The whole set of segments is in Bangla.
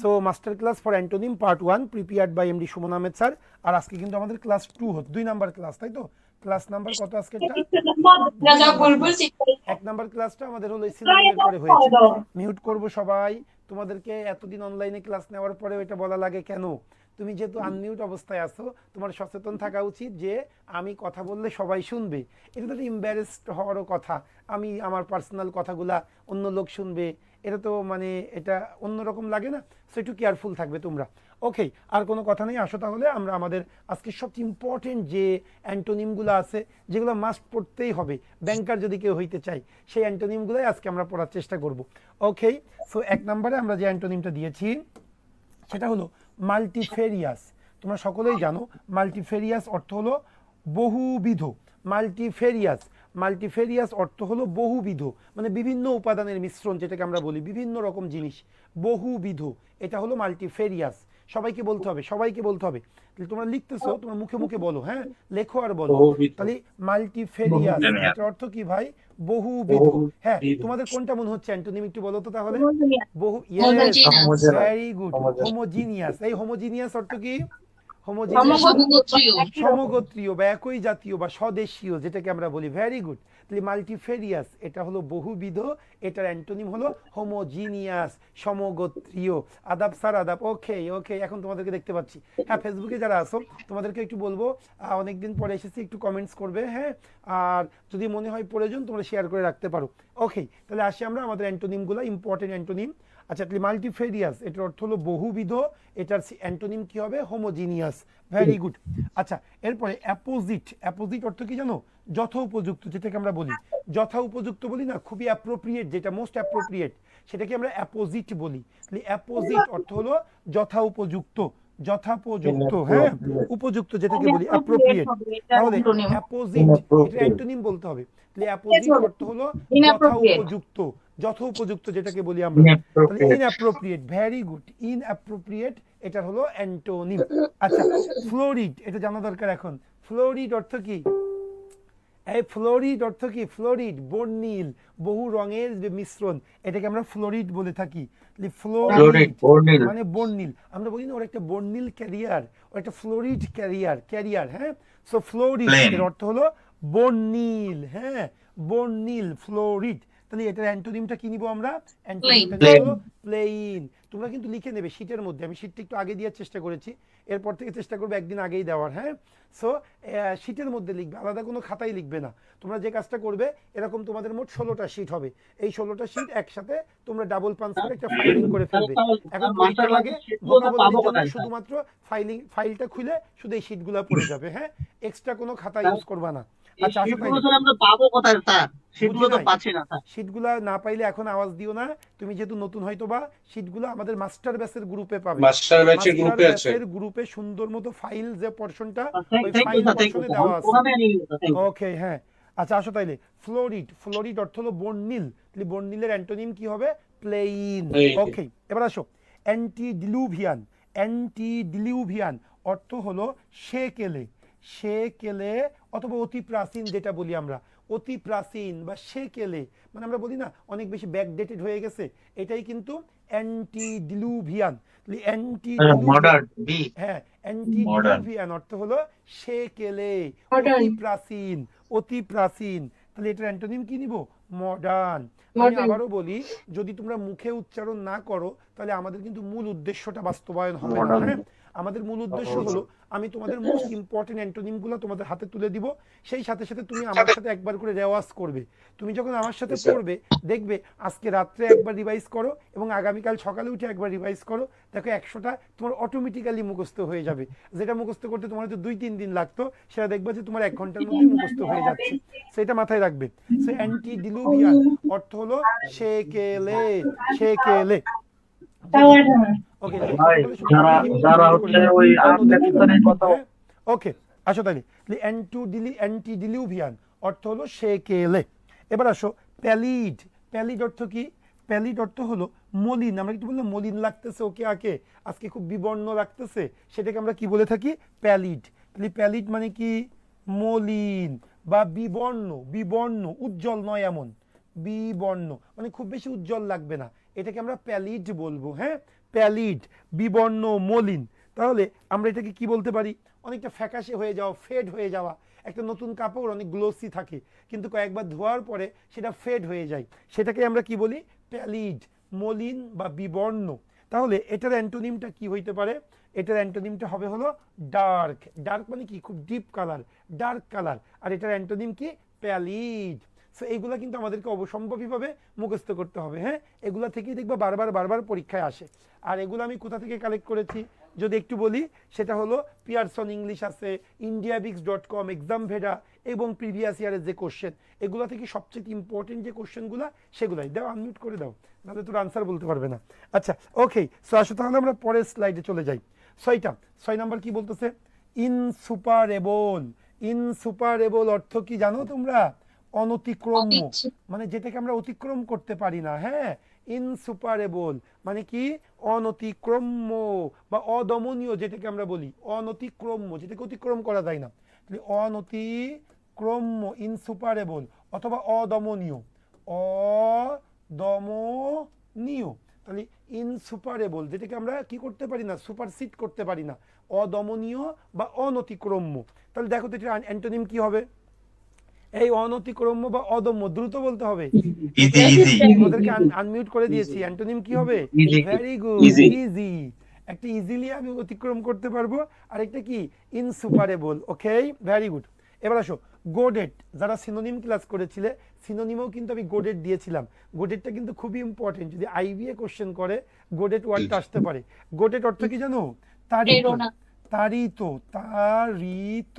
So master class for antonym part one prepared by MD Suman Ahmed sir আর আজকে কিন্তু আমাদের ক্লাস টু হতো দুই নাম্বার ক্লাস তাই তো? ক্লাস নাম্বার কত আজকেরটা এক নাম্বার ক্লাসটা আমাদের হলো সিলেক্টের পরে হয়েছে। মিউট করব সবাই। তোমাদেরকে এতদিন অনলাইনে ক্লাস নেওয়ার পরে এটা বলা লাগে কেন? তুমি যেহেতু আনমিউট অবস্থায় আছো, তোমার সচেতন থাকা উচিত যে আমি কথা বললে সবাই শুনবে। এটা তো ইম্বারেসড হওয়ারও কথা। আমি আমার পার্সোনাল কথাগুলা অন্য লোক শুনবে। এটা তো মানে এটা অন্যরকম লাগে না। সো একটু কেয়ারফুল থাকবে তোমরা। ওকে আর কোনো কথা নেই, আসো তাহলে। আমরা আমাদের আজকে সবচেয়ে ইম্পর্টেন্ট যে অ্যান্টোনিমগুলো আছে, যেগুলো মাস্ট পড়তেই হবে। ব্যাংকার যদি কেউ হইতে চাই সেই অ্যান্টোনিমগুলোই আজকে আমরা পড়ার চেষ্টা করব। ওকে সো এক নম্বরে আমরা যে অ্যান্টোনিমটা দিয়েছি, সেটা হলো মাল্টিফেরিয়াস তোমরা সকলেই জানো মাল্টিফেরিয়াস অর্থ হলো বহুবিধ। মাল্টিফেরিয়াস মাল্টিফেরিয়াস অর্থ হলো বহুবিধ মানে বিভিন্ন উপাদানের মিশ্রণ যেটাকে আমরা বলি বিভিন্ন রকম জিনিস বহুবিধ এটা হলো মাল্টিফেরিয়াস। সবাইকে বলতে হবে সবাইকে বলতে হবে। তাহলে তোমরা লিখতেছো তোমরা মুখে মুখে বলো হ্যাঁ? লেখো আর বলো। তাহলে মাল্টিফেরিয়াস। এটার অর্থ কি ভাই? বহুবিধ। হ্যাঁ তোমাদের কোনটা মনে হচ্ছে? অ্যান্টোনিম একটু বলো তো তাহলে। বহু ইয়েস ভেরি গুড. হোমোজিনিয়াস। এই হোমোজিনিয়াস অর্থ কি? সমগোত্রীয়। সমগোত্রীয় বা একই জাতীয় বা স্বদেশীয় যেটাকে আমরা বলি ভেরি গুড। তাহলে মাল্টিফেরিয়াস এটা হলো বহুবিধ এটার অ্যান্টোনিম হলো হোমোজিনিয়াস সমগোত্রীয়। আদাব স্যার আদাব। ওকে ওকে এখন তোমাদেরকে দেখতে পাচ্ছি। হ্যাঁ ফেসবুকে যারা আসো তোমাদেরকে একটু বলব আহ, অনেকদিন পরে এসেছি একটু কমেন্টস করবে হ্যাঁ? আর যদি মনে হয় প্রয়োজন তোমরা শেয়ার করে রাখতে পারো। ওকে তাহলে আসি আমরা আমাদের অ্যান্টোনিমগুলো ইম্পর্টেন্ট অ্যান্টোনিম। আচ্ছা তাহলে মাল্টিফেরিয়াস এটার অর্থ হলো বহুবিধ, এটার অ্যান্টোনিম কি হবে? হোমোজিনিয়াস ভেরি গুড আচ্ছা এরপরে অ্যাপোজিট অ্যাপোজিট অর্থ কি জানো? যথা উপযুক্ত, যেটাকে আমরা বলি। যথা উপযুক্ত বলি না, খুবই অ্যাপ্রোপ্রিয়েট যেটা মোস্ট অ্যাপ্রোপ্রিয়েট সেটাকে আমরা অ্যাপোজিট বলি। তাহলে অ্যাপোজিট অর্থ হলো যথা উপযুক্ত। যথাপযুক্ত হ্যাঁ? উপযুক্ত যেটাকে বলি অ্যাপ্রোপ্রিয়েট তাহলে অ্যাপোজিট এটা অ্যান্টোনিম বলতে হবে। তাহলে অ্যাপোজিট অর্থ হলো যথা Inappropriate. উপযুক্ত যেটাকে বলি আমরা। তাহলে ইনঅ্যাপ্রোপ্রিয়েট ভেরি গুড ইনঅ্যাপ্রোপ্রিয়েট এটা হলো অ্যান্টোনিম আচ্ছা ফ্লোরিড এটা জানা দরকার এখন। ফ্লোরিড অর্থ কি? এই ফ্লোরিড অর্থ কি? ফ্লোরিড বর্ণিল বহু রঙের যে মিশ্রণ এটাকে আমরা ফ্লোরিড বলে থাকি। ফ্লোরিড মানে বর্ণিল আমরা বলি না ওর একটা বর্ণিল ক্যারিয়ার ওর একটা ফ্লোরিড ক্যারিয়ার ক্যারিয়ার হ্যাঁ? সো ফ্লোরিড এর অর্থ হলো বর্ণিল হ্যাঁ? বর্ণিল ফ্লোরিড। তাহলে এটার অ্যান্টোনিমটা কি নিব আমরা? প্লেইন তোমরা কিন্তু লিখে নেবে শীটের মধ্যে। আমি শীটটা একটু আগে দেওয়ার চেষ্টা করেছি। এরপর থেকে চেষ্টা করবে একদিন আগেই দেওয়ার হ্যাঁ? সো শীটের মধ্যে লিখবে। আলাদা কোনো খাতায় লিখবে না। তোমরা যে কাজটা করবে এরকম তোমাদের মোট ষোলোটা শীট হবে। এই ষোলোটা শীট একসাথে তোমরা ডাবল পাঞ্চ করে একটা ফাইলিং করে ফেলবে। এখন পরীক্ষার আগে শুধুমাত্র ফাইলিং ফাইলটা খুলে শুধু এই শীটগুলো পড়ে যাবে হ্যাঁ? এক্সট্রা কোনো খাতা ইউজ করবা না। আচ্ছা আসো সেগুলো তাইলে। স্যার আমরা পাবো কোথায়? স্যার সেগুলো তো পাচ্ছি না স্যার। শীটগুলা না পাইলে এখন আওয়াজ দিও না। তুমি যেহেতু নতুন হয়তো বা শীটগুলো আমাদের মাস্টার ব্যাচের গ্রুপে পাবে। মাস্টার ব্যাচের গ্রুপে আছে। গ্রুপে সুন্দর মতো ফাইল যে পোর্শনটা ওই ফাইল পোর্শনে দেওয়া আছে। ওকে হ্যাঁ। আচ্ছা আসো তাইলে। ফ্লোরিড ফ্লোরিড অর্থ হলো বর্ণিল। তাহলে বর্ণিলের অ্যান্টোনিম কি হবে? প্লেইন. ওকে এবার আসো। অ্যান্টি ডিলুভিয়ান অ্যান্টি ডিলুভিয়ান অর্থ হলো সেকেলে। সেকেলে অথবা অতি প্রাচীন যেটা বলি আমরা অতি প্রাচীন বা সেকেলে মানে আমরা বলি না অনেক বেশি ব্যাকডেটেড হয়ে গেছে এটাই কিন্তু antediluvian anti modern B হ্যাঁ অ্যান্টি ডিলুভিয়ান অর্থ হলো সেকেলে Modern. অতি প্রাচীন অতি প্রাচীন তাহলে এটার অ্যান্টোনিম কি নিব? মডার্ন আমি. আবারও বলি যদি তোমরা মুখে উচ্চারণ না করো তাহলে আমাদের কিন্তু মূল উদ্দেশ্যটা বাস্তবায়ন হবে না হ্যাঁ? আমাদের মূল উদ্দেশ্য হলো আমি তোমাদের মোস্ট ইম্পর্টেন্ট অ্যান্টোনিমগুলো তোমাদের হাতে তুলে দিব। সেই সাথে সাথে তুমি আমার সাথে একবার করে রেওয়াজ করবে। তুমি যখন আমার সাথে পড়বে দেখবে আজকে রাত্রে একবার রিভাইজ করো এবং আগামীকাল সকালে উঠে একবার রিভাইজ করো। দেখো একশোটা তোমার অটোমেটিক্যালি মুখস্থ হয়ে যাবে। যেটা মুখস্থ করতে তোমার হয়তো দুই তিন দিন লাগতো সেটা দেখবে যে তোমার এক ঘণ্টার মধ্যে মুখস্থ হয়ে যাচ্ছে। সেটা মাথায় রাখবে। সে অ্যান্টি ডিলুভিয়ান অর্থ হলো সেকেলে সেকেলে। ওকে ভাই, ওকে আসো তাহলে। অ্যান্টু ডিলি অ্যান্টি ডিলিউভিয়ান অর্থ হলো সেকেলে এবার আসো প্যালিড। প্যালিড অর্থ কি? প্যালিড অর্থ হলো মলিন। আমরা বললাম মলিন লাগতেছে ওকে আকে আজকে খুব বিবর্ণ লাগতেছে। সেটাকে আমরা কি বলে থাকি? প্যালিড। তাহলে প্যালিড মানে কি? মলিন বা বিবর্ণ। বিবর্ণ উজ্জ্বল নয় এমন। বিবর্ণ। মানে খুব বেশি উজ্জ্বল লাগবে না। এটাকে আমরা প্যালিড বলব হ্যাঁ? প্যালিড, বিবর্ণ, মলিন। তাহলে আমরা এটাকে কি বলতে পারি? অনেকটা ফ্যাকাশে হয়ে যাওয়া, ফেড হয়ে যাওয়া। একটা নতুন কাপড়, অনেক গ্লোসি থাকে। কিন্তু কয়েকবার ধোয়ার পরে সেটা ফেড হয়ে যায়। সেটাকে আমরা কি বলি? প্যালিড, মলিন বা বিবর্ণ। তাহলে এটার অ্যান্টোনিমটা কি হইতে পারে? এটার অ্যান্টোনিমটা হবে হলো ডার্ক। ডার্ক মানে কি? খুব ডিপ কালার, ডার্ক কালার। আর এটার অ্যান্টোনিম কি? প্যালিড। সো এইগুলো কিন্তু আমাদেরকে অবসম্ভবীভাবে মুখস্থ করতে হবে হ্যাঁ? এগুলা থেকেই দেখব বারবার বারবার পরীক্ষায় আসে। আর এগুলো আমি কোথা থেকে কালেক্ট করেছি? যদি একটু বলি, সেটা হলো পিয়ারসন ইংলিশ আছে ইন্ডিয়াবিক্স ডট কম এক্সাম ভেডা এবং প্রিভিয়াস ইয়ারের যে কোশ্চেন এগুলো থেকে সবচেয়ে ইম্পর্টেন্ট যে কোশ্চেনগুলো সেগুলাই। দাও আনমিউট করে দাও, নাহলে তোর আনসার বলতে পারবে না। আচ্ছা ওকে সো আসো তাহলে আমরা পরের স্লাইডে চলে যাই। ছয়টা, ছয় নাম্বার কি বলতেছে? ইনসুপারেবল ইনসুপারেবল অর্থ কি জানো তোমরা? অনতিক্রম্য মানে যেটাকে আমরা অতিক্রম করতে পারি না হ্যাঁ? ইনসুপারেবল। মানে কি? অনতিক্রম্য বা অদমনীয় যেটাকে আমরা বলি। অনতিক্রম্য যেটাকে অতিক্রম করা যায় না। তাহলে অনতিক্রম্য ইনসুপারেবল অথবা অদমনীয়। অদমনীয়। তাহলে ইনসুপারেবল যেটাকে আমরা কি করতে পারি না সুপারসিড করতে পারি না। অদমনীয় বা অনতিক্রম্য। তাহলে দেখো তো এটা অ্যান্টোনিম কি হবে? এই অনতিক্রম্য বা অদম্য দ্রুত বলতে হবে। ইজি ইজি তোমাদেরকে আনমিউট করে দিয়েছি। অ্যান্টোনিম কি হবে? ভেরি গুড ইজি একটা ইজিলি আমি অতিক্রম করতে পারব আর একটা কি? ইনসুপারেবল ওকে ভেরি গুড এবার আসো গোডেট যারা সিনোনিম ক্লাস করেছিলে সিনোনিমেও কিন্তু আমি গোডেট দিয়েছিলাম। গোডেটটা কিন্তু খুবই ইম্পর্টেন্ট যদি আইবিএ কোশ্চেন করে গোডেট ওয়ার্ডটা আসতে পারে। গোডেট অর্থ কি জানো? তারিত। তারিত তারিত।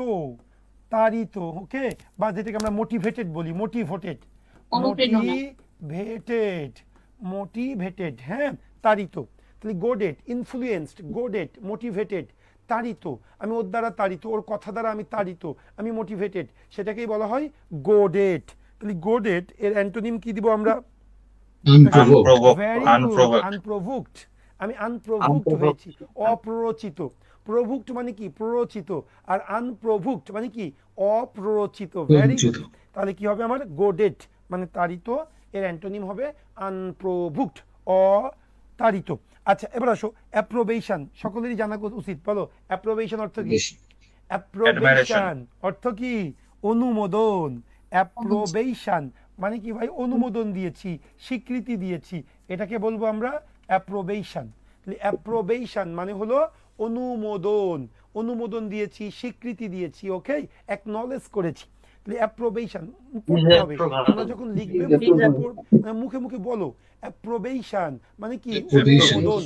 তারিত ওকে বা যেটাকে আমরা মোটিভেটেড বলি মোটিভেটেড মোটিভেটেড মোটিভেটেড হ্যাঁ তারিত তাহলে গোডেড ইনফ্লুয়েন্সড গোডেড মোটিভেটেড তারিত আমি ওর দ্বারা তারিত ওর কথা দ্বারা আমি তারিত আমি মোটিভেটেড সেটাকেই বলা হয় গোডেট তাহলে গোডেট এর অ্যান্টোনিম কি দিব আমরা. ভেরি আমি আনপ্রভুকড হয়েছি অপ্ররোচিত। প্রভুক্ত মানে কি? প্ররোচিত। আর আনপ্রভুক্ত মানে কি? অপ্ররোচিত। ভেরি গুড তাহলে কি হবে আমার? গোডেট মানে তাড়িত। এর অ্যান্টোনিম হবে আনপ্রভুক্ট অতাড়িত। আচ্ছা এবার আসো। অ্যাপ্রোবেশন সকলেরই জানা উচিত। বলো। অ্যাপ্রোবেশন অর্থ কি? অ্যাপ্রোবেশন অর্থ কি? অনুমোদন। অ্যাপ্রোবেশন মানে কি ভাই? অনুমোদন দিয়েছি স্বীকৃতি দিয়েছি। এটাকে বলব আমরা অ্যাপ্রোবেশন অ্যাপ্রোবেশন মানে হলো অনুমোদন অনুমোদন দিয়েছি স্বীকৃতি দিয়েছি ওকে অ্যাকনলেজ করেছি। অ্যাপ্রোবেশন হবে। তোমরা যখন লিখবে মুখে মুখে পড়- মানে মুখে মুখে বলো অ্যাপ্রোবেশন মানে কি? অনুমোদন।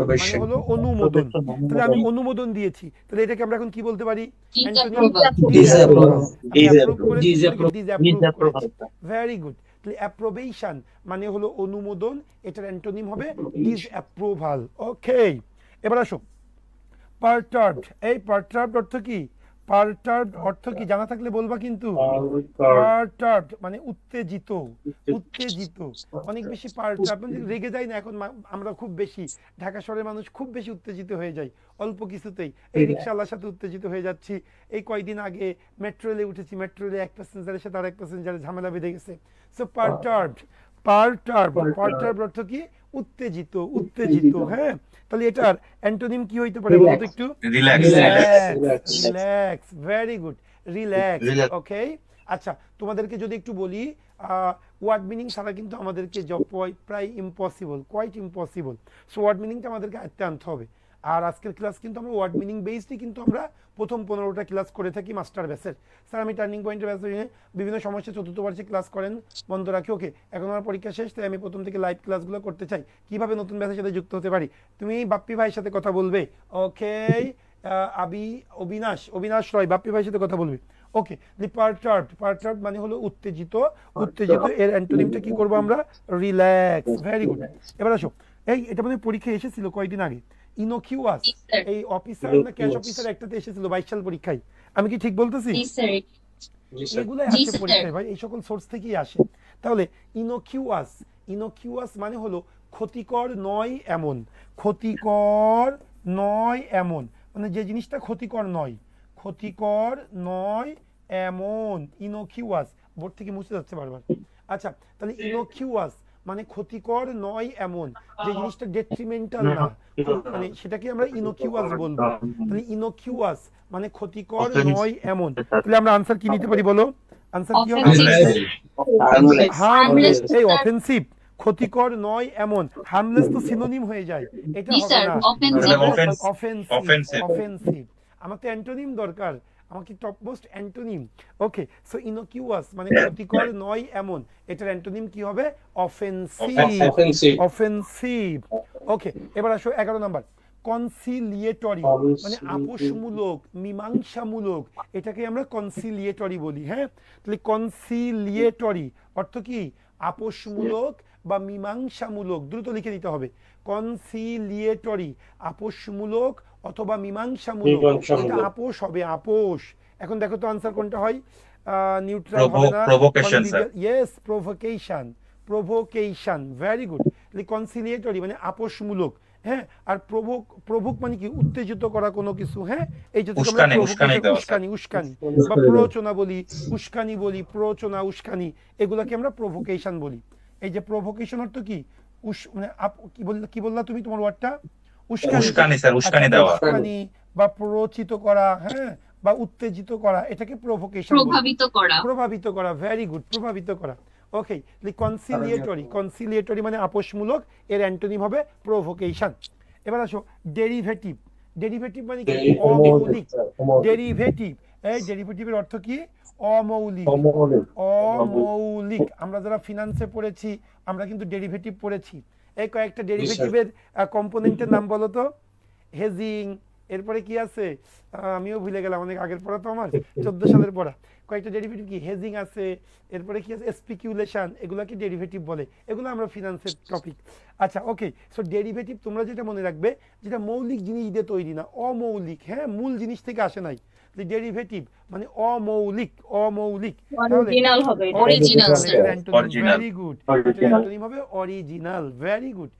মানে হলো অনুমোদন। তাহলে আমি অনুমোদন। দিয়েছি। তাহলে এটাকে আমরা এখন কি বলতে পারি. ভেরি গুড তাহলে অ্যাপ্রোবেশন মানে হলো অনুমোদন এটার অ্যান্টোনিম হবে ডিসঅ্যাপ্রুভাল ওকে এবার আসো পারটার্বড এই পারটার্বড অর্থ কি? পারটার্বড অর্থ কি? জানা থাকলে বলবা কিন্তু। পারটার্বড মানে উত্তেজিত। উত্তেজিত। অনেক বেশি পারটার্ব মানে রেগে যায় না এখন আমরা খুব বেশি। ঢাকা শহরের মানুষ খুব বেশি উত্তেজিত হয়ে যায়। অল্প কিছুতেই। এই রিক্সাওয়ালার সাথে উত্তেজিত হয়ে যাচ্ছি। এই কয়দিন আগে মেট্রো রেলে উঠেছি। মেট্রো রেলে এক প্যাসেঞ্জারের সাথে আরেক প্যাসেঞ্জারের ঝামেলা বেঁধে গেছে। সো পারটার্বড পারটার্ব পারটার্ব অর্থ কি? উত্তেজিত উত্তেজিত। হ্যাঁ? তাহলে এটার অ্যান্টোনিম কি হইতে পারে বলতো একটু? Relax relax very good relax okay আচ্ছা তোমাদেরকে যদি একটু বলি ওয়ার্ড মিনিং ছাড়া কিন্তু আমাদেরকে জব পয় প্রায় impossible quite impossible so word মিনিংটা আমাদেরকে আয়ত্তে আনতে হবে। আর আজকের ক্লাস কিন্তু আমরা ওয়ার্ড মিনিং বেসডই কিন্তু আমরা প্রথম পনেরোটা ক্লাস করে থাকি মাস্টার ব্যাসের স্যার আমি টার্নিং পয়েন্টের ব্যাস নিয়ে বিভিন্ন সমস্যা চতুর্থ বর্ষে ক্লাস করেন বন্ধ রাখি। ওকে এখন আমার পরীক্ষা শেষ তাই আমি প্রথম থেকে লাইভ ক্লাসগুলো করতে চাই। কীভাবে নতুন ব্যাসের সাথে যুক্ত হতে পারি? তুমি বাপ্পি ভাইয়ের সাথে কথা বলবে। ওকে আবি অবিনাশ অবিনাশ রয় বাপ্পি ভাইয়ের সাথে কথা বলবে। ওকে দি পারটার্ব পারটার্ব মানে হলো উত্তেজিত। উত্তেজিত এর অ্যান্টোনিমটা কি করব আমরা? রিল্যাক্স ভেরি গুড এবার আসো। এই এটা মানে পরীক্ষায় এসেছিল কয়েকদিন আগে। ইনোকিউয়াস এই অফিসার না ক্যাশ অফিসার একটাতে এসেছিল বাইশ সাল পরীক্ষায়। আমি কি ঠিক বলতেছি? জি স্যার এগুলোই জি, আসে পরীক্ষায় ভাই এই সকল সোর্স থেকেই আসে। তাহলে ইনোকিউয়াস ইনোকিউয়াস মানে হলো ক্ষতিকর নয় এমন ক্ষতিকর নয় এমন মানে যে জিনিসটা ক্ষতিকর নয় ক্ষতিকর নয় এমন ইনোকিউয়াস বোর্ড থেকে মুছে যাচ্ছে বারবার। আচ্ছা তাহলে ইনোকিউয়াস মানে ক্ষতিকর নয় এমন যে জিনিসটা ডেট্রিমেন্টাল না। মানে সেটাকে আমরা ইনোকিউয়াস বলব। তাহলে ইনোকিউয়াস মানে ক্ষতিকর নয় এমন। তাহলে আমরা আনসার কি নিতে পারি বলো? আনসার কি হবে. হার্মলেস এই অফেন্সিভ ক্ষতিকর নয় এমন। হার্মলেস তো সিনোনিম হয়ে যায়। এটা হবে না। Offensive offensive Offensive. অফেন্সিভ আমার তো অ্যান্টোনিম দরকার। আমাকে top most antonym okay so innocuous মানে ক্ষতিকর নয় এমন। এটার অ্যান্টোনিম কি হবে? অফেন্সিভ অফেন্সিভ ওকে এবার আসো এগারো নাম্বার। কনসিলিয়েটরি মানে আপোষমূলক মীমাংসামূলক এটাকে আমরা কনসিলিয়েটরি বলি হ্যাঁ? তাহলে কনসিলিয়েটরি অর্থ কি? আপোষমূলক বা মীমাংসামূলক দ্রুত লিখে দিতে হবে। কনসিলিয়েটরি আপোষমূলক অথবা মীমাংসামূলক। এটা আপোষ হবে আপোষ। এখন দেখো তো আনসার কোনটা হয়? নিউট্রাল হবে না। Yes provocation provocation very good conciliatory মানে আপোষমূলক। হ্যাঁ আর প্রভোক প্রভোক মানে কি? উত্তেজিত করা কোনো কিছু হ্যাঁ? এই যে আমরা উস্কানি, উস্কানি দেওয়া, উস্কানি উস্কানি। বা প্ররোচনা বলি উস্কানি বলি প্ররোচনা উস্কানি। এগুলাকে আমরা প্রভোকেশন বলি। এই যে প্রভোকেশন অর্থ কি? উস মানে আপ- কি বললা কি বললা তুমি তোমার ওয়ার্ডটা উস্কানি, স্যার, উস্কানি দেওয়া। বা প্ররোচিত করা হ্যাঁ বা উত্তেজিত করা এটাকে প্রভোকেশন প্রভাবিত করা। প্রভাবিত করা ভেরি গুড প্রভাবিত করা। ওকে কনসিলিয়েটরি কনসিলিয়েটরি মানে আপোষমূলক এর অ্যান্টোনিম হবে প্রভোকেশন এবার আসো ডেরিভেটিভ ডেরিভেটিভ মানে কি? অমৌলিক। ডেরিভেটিভ এই ডেরিভেটিভের অর্থ কি? অমৌলিক। অমৌলিক। আমরা যারা ফিনান্সে পড়েছি আমরা কিন্তু ডেরিভেটিভ পড়েছি। এই কয়েকটা ডেরিভেটিভের কম্পোনেন্টের নাম বলো তো। হেজিং এরপরে কি আছে? আমিও ভুলে গেলাম অনেক আগের পড়া তো আমার চোদ্দ সালের পড়া। কয়েকটা ডেরিভেটিভ কি? হেজিং আছে এরপরে কি আছে? স্পিকিউলেশন এগুলোকে ডেরিভেটিভ বলে? এগুলো আমরা ফিনান্সের টপিক আচ্ছা ওকে সো ডেরিভেটিভ তোমরা যেটা মনে রাখবে যেটা মৌলিক জিনিস দিয়ে তৈরি না অমৌলিক হ্যাঁ মূল জিনিস থেকে আসে নাই। ডেরিভেটিভ মানে অমৌলিক অমৌলিক। অরিজিনাল হবে. ভেরি গুড অ্যান্টোনিম হবে অরিজিনাল ভেরি গুড.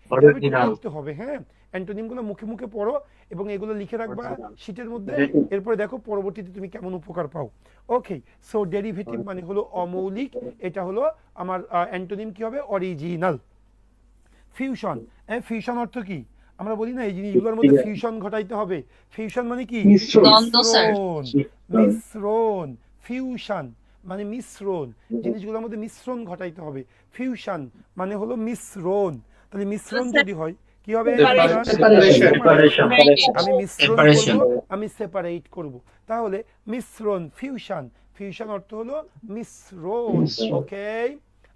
করতে হবে হ্যাঁ? অ্যান্টোনিমগুলো মুখে মুখে পড়ো এবং এগুলো লিখে রাখবা শীটের মধ্যে। এরপরে দেখো পরবর্তীতে তুমি কেমন উপকার পাও। ওকে সো ডেরিভেটিভ মানে হলো অমৌলিক। এটা হলো আমার অ্যান্টোনিম কি হবে? অরিজিনাল ফিউশন ফিউশন অর্থ কি? আমরা বলি না এই জিনিসগুলোর মধ্যে ফিউশন ঘটাইতে হবে। ফিউশন মানে কি? মিশ্রণ। মিশ্রণ। ফিউশন মানে মিশ্রণ। জিনিসগুলোর মধ্যে মিশ্রণ ঘটাইতে হবে। ফিউশন মানে হলো মিশ্রণ। তাহলে মিশ্রণ যদি হয় কি হবে? Separation. Separation. আমি মিশ্রণ আমি সেপারেট করব। তাহলে মিশ্রণ ফিউশন ফিউশন অর্থ হলো মিশ্রণ। ওকে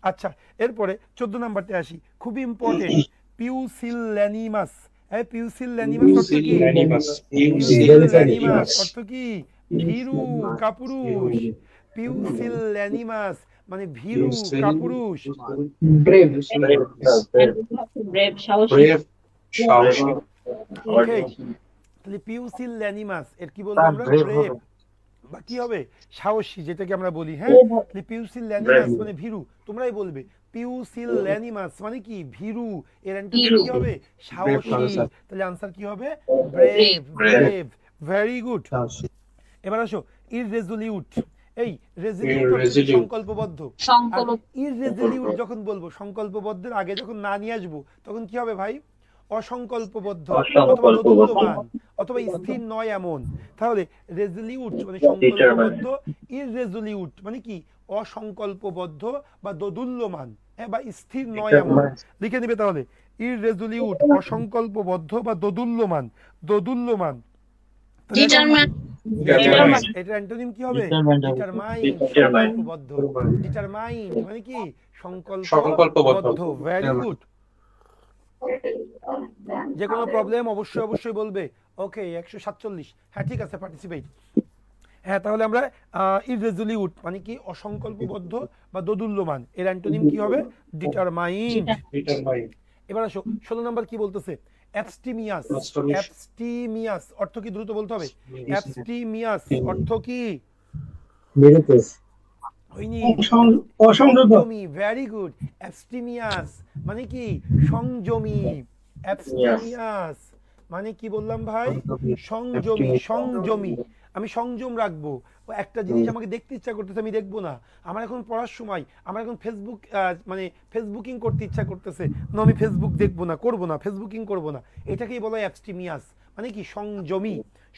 আচ্ছা এরপরে চোদ্দ নাম্বারতে আসি। খুবই ইম্পর্টেন্ট পিউসিল্যানিমাস এই অর্থ কি? Pusillanimous. পিউসিল্যানিমাস অর্থ কি? ভীরু কাপুরুষ। পিউসিল্যানিমাস মানে ভীরু কাপুরুষ। Brave. ব্রেভ সাহসী। ওকে তাহলে পিউসিল্যানিমাস এর কি বলব আমরা ব্রেভ। বা কি হবে? সাহসী যেটাকে আমরা বলি হ্যাঁ? তাহলে পিউসিল্যানিমাস মানে ভীরু। তোমরাই বলবে। মানে কি? ভীরু। এর অ্যান্টোনিম ভীরু। কি হবে? সাহসী। তাহলে আনসার কি হবে? ব্রেভ ব্রেভ ভেরি গুড এবার আসো ইররেজলিউট এই রেজলিউট. সংকল্পবদ্ধ। সংকল্প যখন বলব সংকল্পবদ্ধের আগে যখন না নিয়ে আসব তখন কি হবে ভাই? অসংকল্পবদ্ধ। অথবা অসংকল্পবদ্ধ। অথবা স্থির নয় এমন। তাহলে রেজলিউট মানে সংকল্পবদ্ধ ইররেজলিউট মানে কি? অসংকল্পবদ্ধ বা দোদুল্যমান। বা স্থির নয় এমন। লিখে নেবে তাহলে। ইররেজলিউট অসংকল্পবদ্ধ বা দোদুল্যমান। দোদুল্যমান. এটা অ্যান্টোনিম কি হবে. ডিটারমাইন মানে কি? সংকল্পবদ্ধ। সংকল্পবদ্ধ ভেরি গুড যে কোনো প্রবলেম অবশ্যই অবশ্যই বলবে। ওকে একশো সাতচল্লিশ। হ্যাঁ ঠিক আছে পার্টিসিপেট হ্যাঁ তাহলে আমরা ইররেজলিউট মানে কি অসংকল্পবদ্ধ বা দোদুল্যমান। এর অ্যান্টোনিম কি হবে? Determine Determine. এবার আসো ষোলো নাম্বার কি বলতেছে? অ্যাবস্টিমিয়াস. অ্যাবস্টিমিয়াস অর্থ কি দ্রুত বলতে হবে? অ্যাবস্টিমিয়াস অর্থ কি? সংযমী ভেরি গুড অ্যাবস্টিমিয়াস মানে কি? সংযমী। অ্যাবস্টিমিয়াস মানে কি বললাম ভাই? সংযমী সংযমী। আমি সংযম রাখব। একটা জিনিস আমাকে দেখতে ইচ্ছা করতেছে আমি দেখব না। আমার এখন পড়ার সময় আমার এখন ফেসবুক মানে ফেসবুকিং করতে ইচ্ছা করতেছে। না আমি ফেসবুক দেখব না করব না ফেসবুকিং করব না। এটাকেই বলা হয় অ্যাবস্টিমিয়াস মানে কি? সংযমী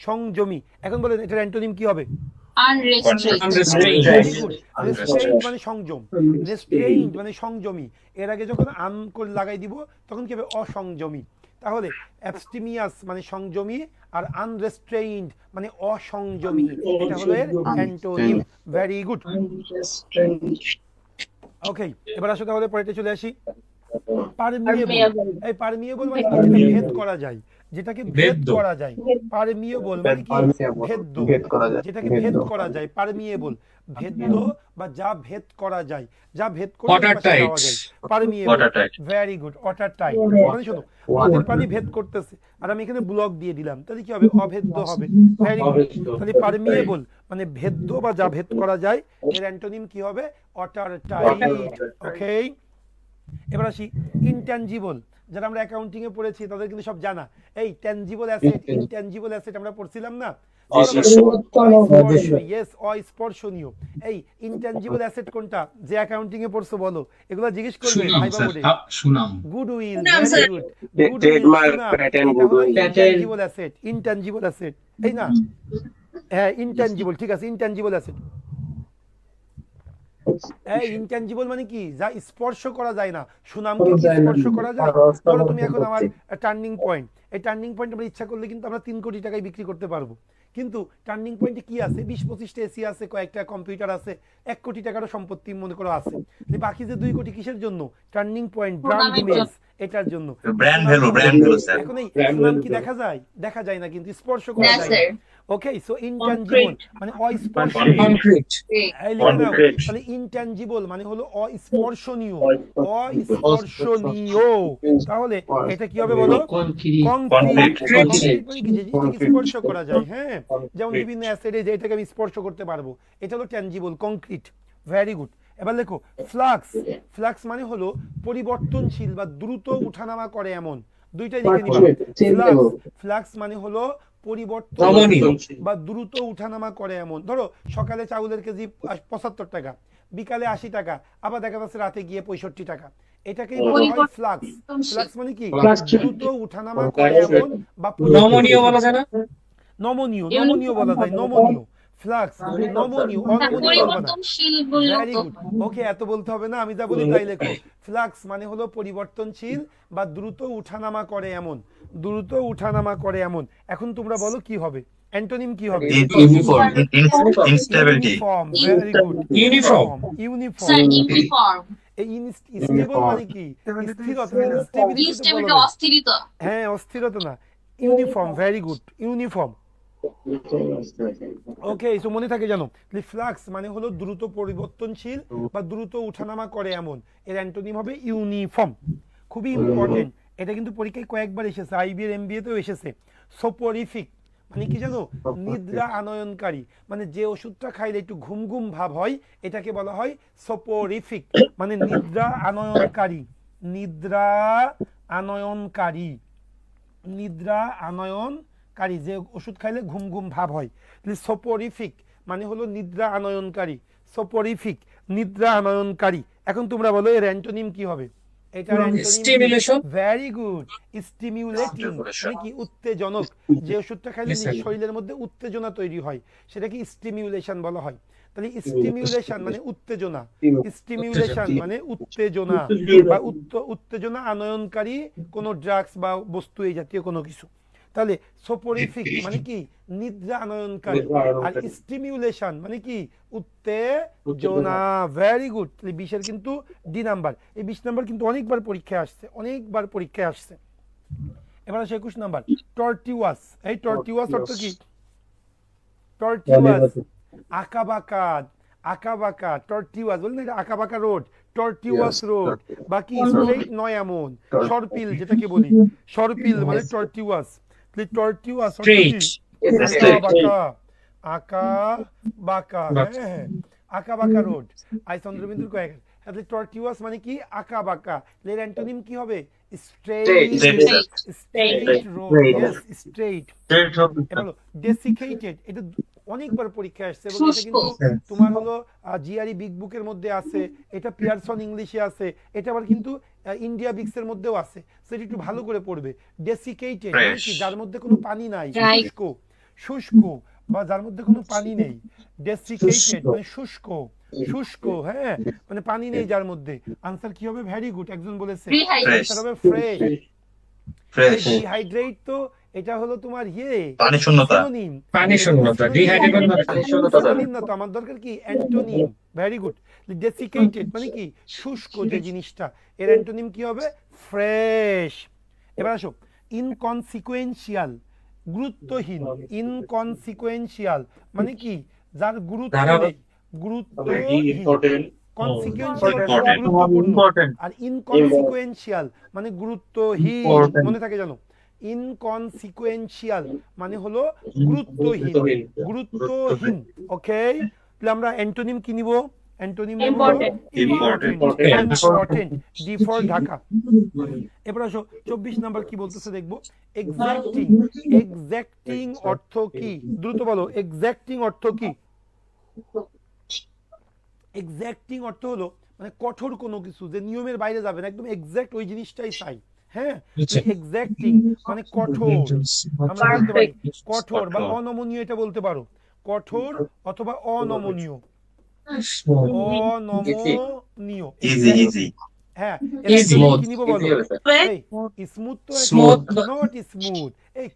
সংযমী। এখন বলেন এটার অ্যান্টোনিম কি হবে? মানে সংযম। মানে সংযমী। এর আগে যখন আন করে লাগাই দিব তখন কি হবে? অসংযমী। তাহলে অ্যাবস্টিমিয়াস মানে সংযমী আর আনরেস্ট্রেইনড মানে অসংযমী। এটা হলো এর অ্যান্টোনিম ভেরি গুড ওকে এবার আসো তাহলে পরেরটা চলে আসি। পারমিয়েবল এই পারমিয়েবল মানে ভেদ করা যায়। যেটাকে ভেদ করা যায়। পারমিয়েবল মানে কি? ভেদ করা যায়। যেটাকে ভেদ করা যায় পারমিয়েবল ভেদ্য বা যা ভেদ করা যায় যা ভেদ করে. Permeable Watertight. Very good watertight মানে শোনো নদীর পানি ভেদ করতেছে। আর আমি এখানে ব্লক দিয়ে দিলাম। তাহলে কি হবে? অভেদ্য হবে। ভেরি গুড তাহলে পারমিয়েবল মানে ভেদ্য বা যা ভেদ করা যায় এর অ্যান্টোনিম কি হবে? ওয়াটার টাইট ওকে এবার আসি ইনট্যানজিবল যারা আমরা অ্যাকাউন্টিং এ পড়েছি তাদের কিন্তু সব জানা। এই ট্যানজিবল অ্যাসেট ইনট্যানজিবল অ্যাসেট আমরা পড়ছিলাম না? ইয়েস অস্পর্শনীয় এই ইনট্যানজিবল অ্যাসেট কোনটা? যে অ্যাকাউন্টিং এ পড়ছো বলো। এগুলো জিজ্ঞেস করবে গুডউইল সুনাম, very sir. Good. Intangible asset intangible asset এই না? হ্যাঁ ইনট্যানজিবল ঠিক আছে ইনট্যানজিবল অ্যাসেট এই ইনট্যানজিবল মানে কি? যা স্পর্শ করা যায় না। সুনামকে। স্পর্শ করা যায়? ধরো তুমি এখন আমার টার্নিং পয়েন্ট এই টার্নিং পয়েন্ট আমরা ইচ্ছা করলে কিন্তু আমরা তিন কোটি টাকায় বিক্রি করতে পারব। কিন্তু টার্নিং পয়েন্টে কি আছে? বিশ পঁচিশটা এসি আছে কয়েকটা কম্পিউটার আছে এক কোটি টাকারও সম্পত্তি মনে করো আছে। যে বাকি যে দুই কোটি কিসের জন্য? টার্নিং পয়েন্ট ব্র্যান্ড ইমেজ এটার জন্য. এখন এই সুনাম কি দেখা যায়? দেখা যায় না কিন্তু স্পর্শ করা যায়। ওকে সো ইনট্যানজিবল মানে অস্পর্শ কনক্রিট এই লিখে নাও। Concrete. তাহলে ইনট্যানজিবল মানে হলো অস্পর্শনীয়। অস্পর্শনীয়। তাহলে এটা কি হবে বলো? মানে. স্পর্শ করা যায় হ্যাঁ? যেমন বিভিন্ন অ্যাসিডে যে এটাকে আমি স্পর্শ করতে পারব। এটা হলো ট্যাঞ্জিবল কংক্রিট ভেরি গুড এবার লেখো ফ্লাক্স ফ্লাক্স মানে হলো পরিবর্তনশীল বা দ্রুত উঠানামা করে এমন। দুইটাই লিখে নিবা ফ্লাক্স ফ্লাক্স মানে হলো পরিবর্তন বা দ্রুত উঠানামা করে এমন। ধরো সকালে চাউলের কেজি পঁচাত্তর টাকা বিকালে আশি টাকা আবার দেখা যাচ্ছে রাতে গিয়ে পঁয়ষট্টি টাকা। এটাকেই বলা হয় ফ্লাক্স। ফ্লাক্স মানে কি? দ্রুত উঠানামা করে এমন বা নমনীয় বলা যায় না? নমনীয় নমনীয় বলা যায় নমনীয়। ফ্লাক্স নমনীয় ওকে এত বলতে হবে না আমি যা বলি তাই লেখো। ফ্লাক্স মানে হলো পরিবর্তনশীল বা দ্রুত উঠানামা করে এমন। দ্রুত উঠানামা করে এমন। এখন তোমরা বলো কি হবে? অ্যান্টোনিম কি হবে? Uniform. In- in- Instability. Uniform very good uniform uniform এই স্টেবল মানে কি? স্থিরতা অস্থিরতা। হ্যাঁ অস্থিরতা না। Uniform very good uniform okay so মনে থাকে জানো ফ্লাক্স মানে হলো দ্রুত পরিবর্তনশীল বা দ্রুত উঠানামা করে এমন। এর অ্যান্টোনিম হবে ইউনিফর্ম খুবই ইম্পর্টেন্ট এটা কিন্তু পরীক্ষায় কয়েকবার এসেছে আইবি এর এমবিএ তেও এসেছে। সোপোরিফিক মানে কি জানো? নিদ্রা আনয়নকারী। মানে যে ওষুধটা খাইলে একটু ঘুম ঘুম ভাব হয় এটাকে বলা হয় সোপোরিফিক মানে নিদ্রা আনয়নকারী। নিদ্রা আনয়নকারী। নিদ্রা আনয়নকারী যে ওষুধ খাইলে ঘুম ঘুম ভাব হয়। সোপোরিফিক মানে হলো নিদ্রা আনয়নকারী। সোপোরিফিক নিদ্রা আনয়নকারী। এখন তোমরা বলো এর অ্যান্টোনিম কি হবে? এটা Stimulation. ভেরি গুড স্টিমুলেটিং মানে কি উত্তেজনক যে ওষুধটা খেলে শরীরের মধ্যে উত্তেজনা তৈরি হয় সেটাকে স্টিমিউলেশন বলা হয়। তাহলে স্টিমিউলেশন মানে উত্তেজনা। স্টিমিউলেশন মানে উত্তেজনা বা উত্ত- উত্তেজনা আনয়নকারী কোনো ড্রাগস বা বস্তু এই জাতীয় কোনো কিছু। তাহলে সোপোরিফিক মানে কি? নিদ্রা আনয়নকারী। আর স্টিমিউলেশন মানে কি? উত্তেজনা ভেরি গুড তাহলে বিশের কিন্তু ডি নাম্বার এই বিশ নাম্বার কিন্তু অনেকবার পরীক্ষায় আসছে অনেকবার পরীক্ষায় আসছে। এবার আসে একুশ নাম্বার টর্টিওয়াস এই টর্টিওয়াস অর্থ কি? টর্টিওয়াস আঁকাবাঁকা আঁকাবাঁকা টর্টিওয়াস বললেন এটা আঁকাবাঁকা রোড। Tortuous road. বাকি স্ট্রেট নয় এমন। সরপিল যেটাকে বলি। সরপিল মানে টর্টিওয়াস টর্টিওয়াস অর্থ কি স্ট্রেট বাঁকা আঁকা বাঁকা হ্যাঁ আঁকা বাঁকা রোড আই চন্দ্রবিন্দুর কয়েক তাহলে টর্টিওয়াস মানে কি আঁকা বাঁকা এর অ্যান্টোনিম কি হবে স্ট্রেট স্ট্রেট রোড এবার ডেসিকেটেড এটা অনেকবার পরীক্ষায় আসছে এবং এটা। কিন্তু তোমার হলো জিআরই বিগ বুকের মধ্যে আছে এটা পিয়ারসন ইংলিশে আছে এটা আবার কিন্তু ইন্ডিয়া বিক্সের মধ্যেও আছে। সেটা একটু ভালো করে পড়বে। ডেসিকেটেড মানে কি যার মধ্যে কোনো পানি নাই শুষ্ক শুষ্ক বা যার মধ্যে কোনো পানি নেই। ডেসিকেটেড মানে শুষ্ক শুষ্ক হ্যাঁ মানে পানি নেই যার মধ্যে। আনসার কি হবে? ভেরি গুড একজন বলেছে. আনসার হবে ফ্রেশ ফ্রেশ ডিহাইড্রেট তো এটা হলো তোমার ইয়ে পানি শূন্যতা। পানি শূন্যতা ডিহাইড্রেটেড মানে Synonym না তো আমার দরকার কি? অ্যান্টোনিম ভেরি গুড ডেসিকেটেড মানে কি? শুষ্ক যে জিনিসটা এর অ্যান্টোনিম কি হবে? ফ্রেশ এবার আসো। ইনকনসিকুয়েন্সিয়াল গুরুত্বহীন। ইনকনসিকুয়েন্সিয়াল মানে কি? যার গুরুত্ব নেই। গুরুত্বহীন। ইম্পর্টেন্ট আর ইনকনসিকুয়েন্সিয়াল মানে গুরুত্বহীন। মনে থাকে জানো ইনকনসিকুয়েন্সিয়াল মানে হলো গুরুত্বহীন গুরুত্বহীন। ওকে তাহলে আমরা অ্যান্টোনিম কি নিব? Antonym. Important D for Dhaka. এবার আসো চব্বিশ নাম্বার কি বলতেছে দেখব? এক্সাক্টিং এক্সাক্টিং অর্থ কি? দ্রুত বলো এক্সাক্টিং অর্থ কি? এক্সাক্টিং অর্থ হলো মানে কঠোর কোনো কিছু যে নিয়মের বাইরে যাবে না একদম এক্সাক্ট ওই জিনিসটাই চাই। হ্যাঁ। মানে কঠোর। আমরা বলতে পারি কঠোর বা অনমনীয় এটা বলতে পারো। কঠোর অথবা অনমনীয়। অনমনীয়। ইজি ইজি হ্যাঁ স্মুথ কি নিব বলো? স্মুথ তো নট স্মুথ এই